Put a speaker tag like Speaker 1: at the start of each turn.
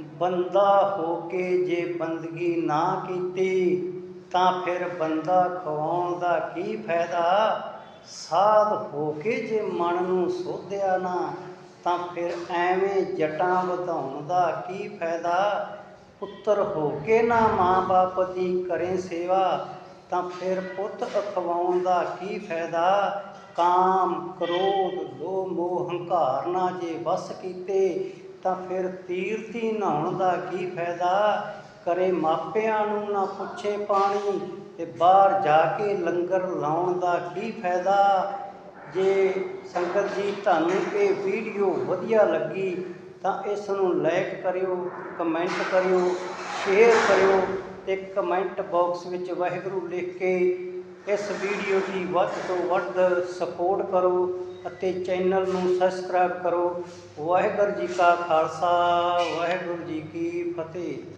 Speaker 1: ਬੰਦਾ ਹੋ ਕੇ ਜੇ ਬੰਦਗੀ ਨਾ ਕੀਤੀ, ਤਾਂ ਫਿਰ ਬੰਦਾ ਖਵਾਉਣ ਦਾ ਕੀ ਫਾਇਦਾ? ਸਾਧ ਹੋ ਕੇ ਜੇ ਮਨ ਨੂੰ ਸੋਧਿਆ ਨਾ, ਤਾਂ ਫਿਰ ਐਵੇਂ ਜਟਾਂ ਵਧਾਉਣ ਦਾ ਕੀ ਫਾਇਦਾ? ਪੁੱਤਰ ਹੋ ਕੇ ਨਾ ਮਾਂ-ਬਾਪ ਦੀ ਕਰੇ ਸੇਵਾ, ਤਾਂ ਫਿਰ ਪੁੱਤ ਅਖਵਾਉਣ ਦਾ ਕੀ ਫਾਇਦਾ? ਕਾਮ, ਕ੍ਰੋਧ ਲੋਭ ਮੋਹ, ਹੰਕਾਰ ਨਾ ਜੇ ਵਸ ਕੀਤੇ ਤਾਂ ਫਿਰ ਤੀਰਤੀ ਨਹਾਉਣ ਦਾ ਕੀ ਫਾਇਦਾ? ਕਰੇ ਮਾਪਿਆਂ ਨੂੰ ਨਾ ਪੁੱਛੇ ਪਾਣੀ ਤੇ ਬਾਹਰ ਜਾ ਕੇ ਲੰਗਰ ਲਾਉਣ ਦਾ ਕੀ ਫਾਇਦਾ? ਜੇ ਸੰਗਤ ਜੀ ਤੁਹਾਨੂੰ ਇਹ ਵੀਡੀਓ ਵਧੀਆ ਲੱਗੀ ਤਾਂ ਇਸ ਨੂੰ ਲਾਈਕ ਕਰਿਓ ਕਮੈਂਟ ਕਰਿਓ ਸ਼ੇਅਰ ਕਰਿਓ ਤੇ ਕਮੈਂਟ ਬਾਕਸ ਵਿੱਚ ਵਾਹਿਗੁਰੂ ਲਿਖ ਕੇ ਇਸ ਵੀਡੀਓ ਦੀ ਵੱਧ ਤੋਂ ਵੱਧ ਸਪੋਰਟ ਕਰੋ। ਅਤੇ ਚੈਨਲ ਨੂੰ ਸਬਸਕ੍ਰਾਈਬ ਕਰੋ। ਵਾਹਿਗੁਰੂ ਜੀ ਕਾ ਖਾਲਸਾ ਵਾਹਿਗੁਰੂ ਜੀ ਕੀ ਫਤਿਹ।